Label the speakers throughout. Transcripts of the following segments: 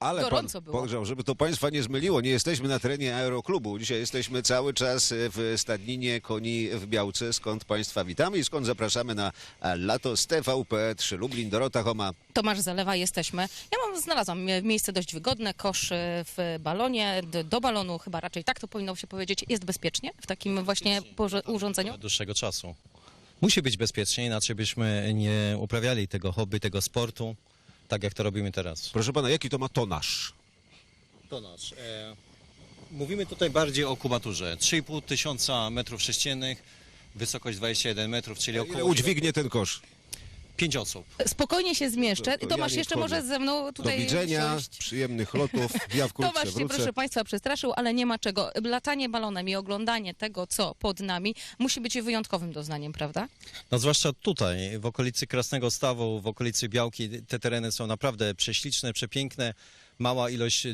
Speaker 1: Ale
Speaker 2: Gorąco
Speaker 1: pan
Speaker 2: było.
Speaker 1: pogrzał, żeby to państwa nie zmyliło, nie jesteśmy na terenie aeroklubu. Dzisiaj jesteśmy cały czas w stadninie koni w Białce, skąd państwa witamy i skąd zapraszamy na lato z TVP3 Lublin, Dorota Homa.
Speaker 2: Tomasz Zalewa jesteśmy. Ja mam, znalazłam miejsce dość wygodne, kosz e, w balonie, d- do balonu chyba raczej tak to powinno się powiedzieć. Jest bezpiecznie w takim właśnie porze- urządzeniu?
Speaker 3: Od dłuższego czasu. Musi być bezpiecznie, inaczej byśmy nie uprawiali tego hobby, tego sportu, tak jak to robimy teraz.
Speaker 1: Proszę pana, jaki to ma tonaż?
Speaker 3: To nasz. E, mówimy tutaj bardziej o kubaturze. 3,5 tysiąca metrów sześciennych, wysokość 21 metrów, czyli
Speaker 1: Ile
Speaker 3: około
Speaker 1: udźwignie ten kosz?
Speaker 3: 5 osób.
Speaker 2: Spokojnie się zmieszczę.
Speaker 1: To- to
Speaker 2: Tomasz
Speaker 1: ja
Speaker 2: jeszcze
Speaker 1: wchodzę.
Speaker 2: może ze mną
Speaker 1: Do
Speaker 2: tutaj
Speaker 1: widzenia,
Speaker 2: siąść.
Speaker 1: przyjemnych lotów, ja wkrótce
Speaker 2: Tomasz się, proszę Państwa, przestraszył, ale nie ma czego. Latanie balonem i oglądanie tego, co pod nami, musi być wyjątkowym doznaniem, prawda?
Speaker 3: No zwłaszcza tutaj, w okolicy Krasnego Stawu, w okolicy Białki, te tereny są naprawdę prześliczne, przepiękne. Mała ilość e,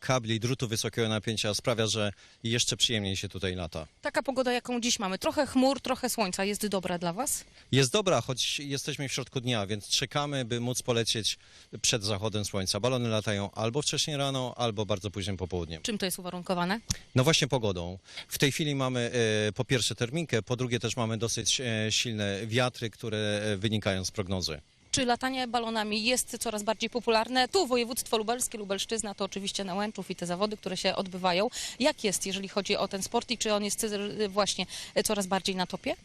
Speaker 3: kabli, drutu wysokiego napięcia sprawia, że jeszcze przyjemniej się tutaj lata.
Speaker 2: Taka pogoda, jaką dziś mamy. Trochę chmur, trochę słońca. Jest dobra dla Was?
Speaker 3: Jest dobra, choć jesteśmy w środku dnia, więc czekamy, by móc polecieć przed zachodem słońca. Balony latają albo wcześniej rano, albo bardzo późnym popołudniem.
Speaker 2: Czym to jest uwarunkowane?
Speaker 3: No właśnie pogodą. W tej chwili mamy e, po pierwsze terminkę, po drugie też mamy dosyć e, silne wiatry, które e, wynikają z prognozy.
Speaker 2: Czy latanie balonami jest coraz bardziej popularne? Tu województwo lubelskie, Lubelszczyzna to oczywiście Nałęczów i te zawody, które się odbywają. Jak jest, jeżeli chodzi o ten sport i czy on jest y, właśnie coraz bardziej na topie?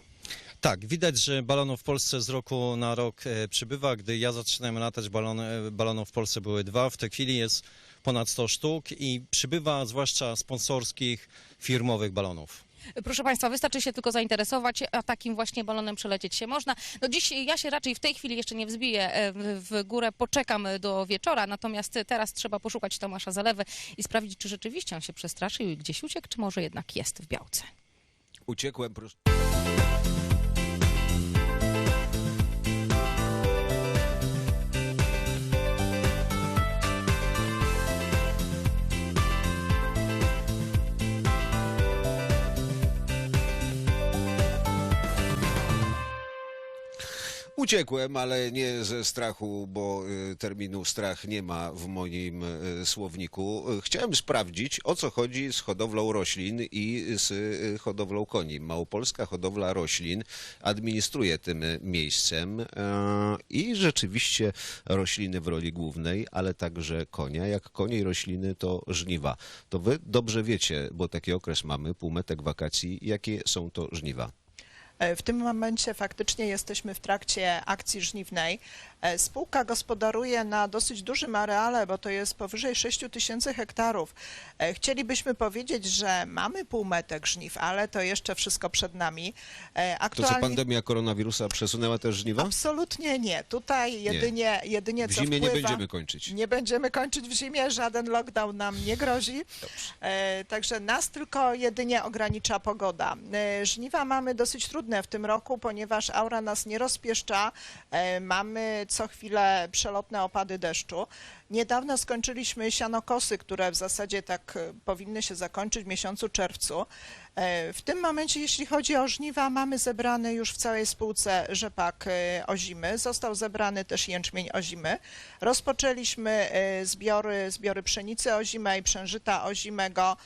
Speaker 3: Tak, widać, że balonów w Polsce z roku na rok e, przybywa. Gdy ja zaczynałem latać, balony, e, balonów w Polsce były dwa. W tej chwili jest ponad 100 sztuk i przybywa zwłaszcza sponsorskich, firmowych balonów.
Speaker 2: Proszę Państwa, wystarczy się tylko zainteresować, a takim właśnie balonem przelecieć się można. No dziś ja się raczej w tej chwili jeszcze nie wzbiję e, w górę, poczekam do wieczora, natomiast teraz trzeba poszukać Tomasza Zalewy i sprawdzić, czy rzeczywiście on się przestraszył i gdzieś uciekł, czy może jednak jest w Białce.
Speaker 1: Uciekłem, proszę. Uciekłem, ale nie ze strachu, bo y, terminu strach nie ma w moim y, słowniku. Chciałem sprawdzić, o co chodzi z hodowlą roślin i z y, hodowlą koni. Małopolska hodowla roślin administruje tym miejscem i rzeczywiście rośliny w roli głównej, ale także konia. Jak konie i rośliny to żniwa. To wy dobrze wiecie, bo taki okres mamy, półmetek wakacji, jakie są to żniwa.
Speaker 4: E, W tym momencie faktycznie jesteśmy w trakcie akcji żniwnej. E, Spółka gospodaruje na dosyć dużym areale, bo to jest powyżej 6 tysięcy hektarów. E, Chcielibyśmy powiedzieć, że mamy półmetek żniw, ale to jeszcze wszystko przed nami. E,
Speaker 1: To co,
Speaker 4: Aktualnie...
Speaker 1: pandemia koronawirusa przesunęła też żniwa?
Speaker 4: Absolutnie nie. Tutaj jedynie, jedynie
Speaker 1: W
Speaker 4: co
Speaker 1: zimie nie
Speaker 4: wpływa...
Speaker 1: będziemy kończyć.
Speaker 4: Nie będziemy kończyć w zimie, żaden lockdown nam nie grozi. E, także nas tylko jedynie ogranicza pogoda. Żniwa mamy dosyć trudne w tym roku, ponieważ aura nas nie rozpieszcza. Mamy co chwilę przelotne opady deszczu. Niedawno skończyliśmy sianokosy, które w zasadzie tak e, powinny się zakończyć w miesiącu czerwcu. E, W tym momencie, jeśli chodzi o żniwa, mamy zebrany już w całej spółce rzepak e, ozimy. Został zebrany też jęczmień ozimy. Rozpoczęliśmy zbiory, zbiory pszenicy ozimej, przężyta ozimego.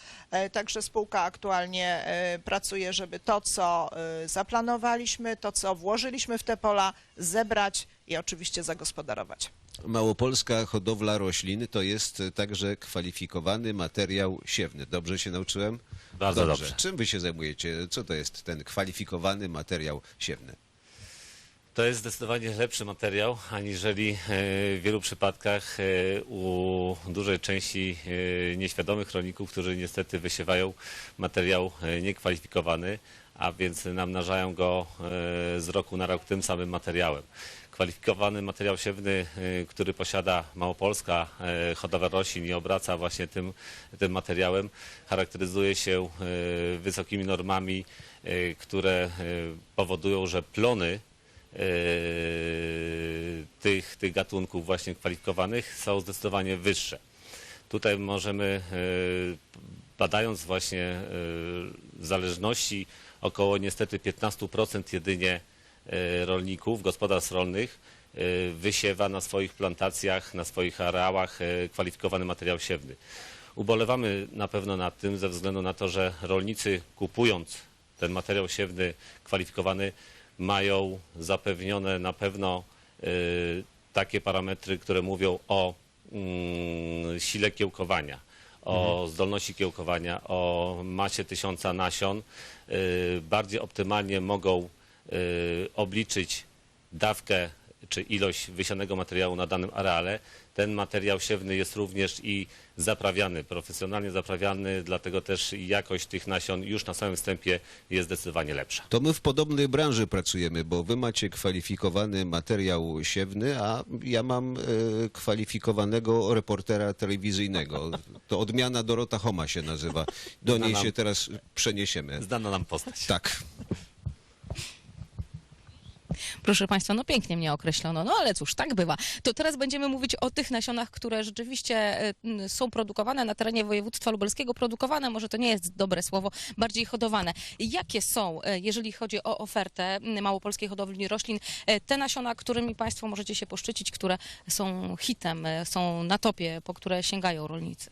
Speaker 4: Także spółka aktualnie pracuje, żeby to, co zaplanowaliśmy, to, co włożyliśmy w te pola, zebrać i oczywiście zagospodarować.
Speaker 1: Małopolska hodowla roślin to jest także kwalifikowany materiał siewny. Dobrze się nauczyłem?
Speaker 5: Bardzo dobrze.
Speaker 1: Czym wy się zajmujecie? Co to jest ten kwalifikowany materiał siewny?
Speaker 5: To jest zdecydowanie lepszy materiał, aniżeli e, w wielu przypadkach e, u dużej części e, nieświadomych rolników, którzy niestety wysiewają materiał niekwalifikowany, a więc namnażają go z roku na rok tym samym materiałem. Kwalifikowany materiał siewny, e, który posiada Małopolska e, hodowla roślin i obraca właśnie tym, tym materiałem, charakteryzuje się e, wysokimi normami, które powodują, że plony tych, tych gatunków właśnie kwalifikowanych są zdecydowanie wyższe. Tutaj możemy, badając właśnie zależności około niestety 15% jedynie rolników, gospodarstw rolnych y, wysiewa na swoich plantacjach, na swoich areałach y, kwalifikowany materiał siewny. Ubolewamy na pewno nad tym ze względu na to, że rolnicy kupując ten materiał siewny kwalifikowany mają zapewnione na pewno takie parametry, które mówią o mm, sile kiełkowania, o zdolności kiełkowania, o masie tysiąca nasion. Bardziej optymalnie mogą obliczyć dawkę czy ilość wysianego materiału na danym areale. Ten materiał siewny jest również i zaprawiany, profesjonalnie zaprawiany, dlatego też jakość tych nasion już na samym wstępie jest zdecydowanie lepsza.
Speaker 1: To my w podobnej branży pracujemy, bo wy macie kwalifikowany materiał siewny, a ja mam e, kwalifikowanego reportera telewizyjnego. To odmiana Dorota Homa się nazywa. Do niej
Speaker 5: nam.
Speaker 1: się teraz przeniesiemy.
Speaker 5: Znana nam postać.
Speaker 1: Tak.
Speaker 2: Proszę Państwa, no pięknie mnie określono, no ale cóż, tak bywa. To teraz będziemy mówić o tych nasionach, które rzeczywiście m, są produkowane na terenie województwa lubelskiego. Produkowane, może to nie jest dobre słowo, bardziej hodowane. Jakie są, e, jeżeli chodzi o ofertę m, Małopolskiej Hodowli Roślin, te nasiona, którymi Państwo możecie się poszczycić, które są hitem, są na topie, po które sięgają rolnicy?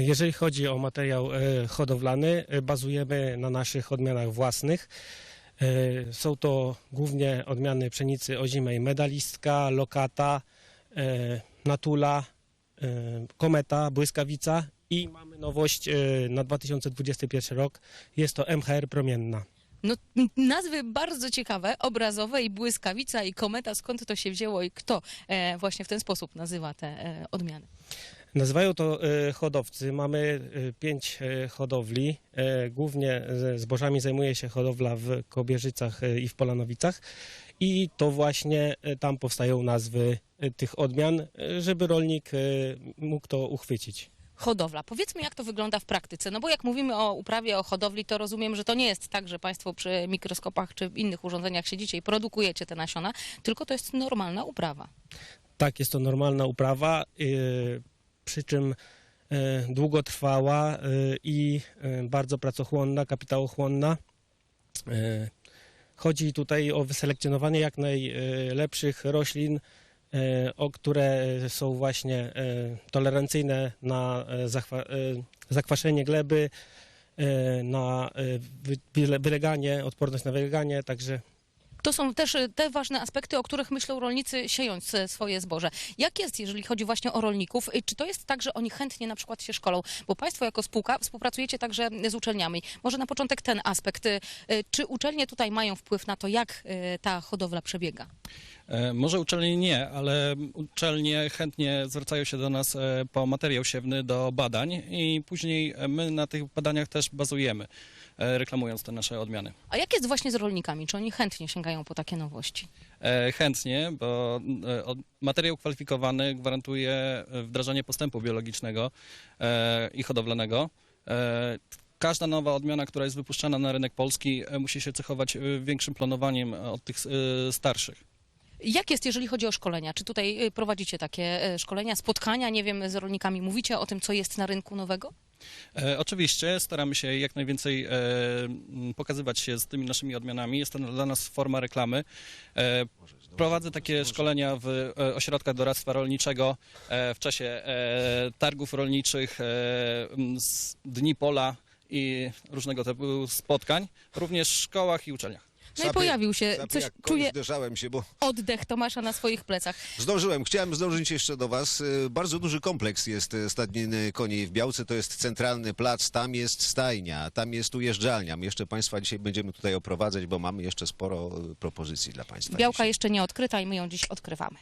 Speaker 6: Jeżeli chodzi o materiał hodowlany, bazujemy na naszych odmianach własnych. E, Są to głównie odmiany pszenicy ozimej medalistka, lokata, e, natula, e, kometa, błyskawica i mamy nowość na 2021 rok. Jest to MHR promienna.
Speaker 2: No, nazwy bardzo ciekawe, obrazowe i błyskawica i kometa. Skąd to się wzięło i kto właśnie w ten sposób nazywa te odmiany?
Speaker 6: Nazywają to e, hodowcy. Mamy e, pięć e, hodowli. Głównie zbożami zajmuje się hodowla w Kobierzycach i w Polanowicach. I to właśnie tam powstają nazwy tych odmian, żeby rolnik mógł to uchwycić.
Speaker 2: Hodowla. Powiedzmy, jak to wygląda w praktyce. No bo jak mówimy o uprawie, o hodowli, to rozumiem, że to nie jest tak, że Państwo przy mikroskopach czy innych urządzeniach siedzicie i produkujecie te nasiona, tylko to jest normalna uprawa.
Speaker 6: Tak, jest to normalna uprawa, przy czym e, długotrwała e, i e, bardzo pracochłonna, kapitałochłonna. Chodzi tutaj o wyselekcjonowanie jak najlepszych roślin, o które są właśnie tolerancyjne na zakwaszenie gleby, na wy- wyle- wyleganie, odporność na wyleganie, także
Speaker 2: To są też e, te ważne aspekty, o których myślą rolnicy siejąc e, swoje zboże. Jak jest, jeżeli chodzi właśnie o rolników? Czy to jest tak, że oni chętnie na przykład się szkolą? Bo Państwo jako spółka współpracujecie także z uczelniami. Może na początek ten aspekt. Czy uczelnie tutaj mają wpływ na to, jak ta hodowla przebiega?
Speaker 7: E, Może uczelnie nie, ale uczelnie chętnie zwracają się do nas e, po materiał siewny do badań i później my na tych badaniach też bazujemy, e, reklamując te nasze odmiany.
Speaker 2: A jak jest właśnie z rolnikami? Czy oni chętnie sięgają po takie nowości?
Speaker 7: Chętnie, bo materiał kwalifikowany gwarantuje wdrażanie postępu biologicznego i hodowlanego. Każda nowa odmiana, która jest wypuszczana na rynek polski, musi się cechować większym planowaniem od tych starszych.
Speaker 2: Jak jest, jeżeli chodzi o szkolenia? Czy tutaj y, prowadzicie takie e, szkolenia, spotkania, nie wiem, z rolnikami? Mówicie o tym, co jest na rynku nowego?
Speaker 7: E, oczywiście staramy się jak najwięcej e, pokazywać się z tymi naszymi odmianami. Jest to dla nas forma reklamy. E, prowadzę takie szkolenia w ośrodkach doradztwa rolniczego w czasie targów rolniczych, Dni Pola i różnego typu spotkań, również w szkołach i uczelniach.
Speaker 2: No i pojawił się, coś czuję
Speaker 1: Zderzałem się, bo
Speaker 2: oddech Tomasza na swoich plecach.
Speaker 1: Zdążyłem. Chciałem zdążyć jeszcze do Was. E, Bardzo duży kompleks jest stadniny koni w Białce. To jest centralny plac. Tam jest stajnia, tam jest ujeżdżalnia. My jeszcze Państwa dzisiaj będziemy tutaj oprowadzać, bo mamy jeszcze sporo e, propozycji dla Państwa.
Speaker 2: Białka
Speaker 1: dzisiaj.
Speaker 2: jeszcze nie odkryta i my ją dziś odkrywamy.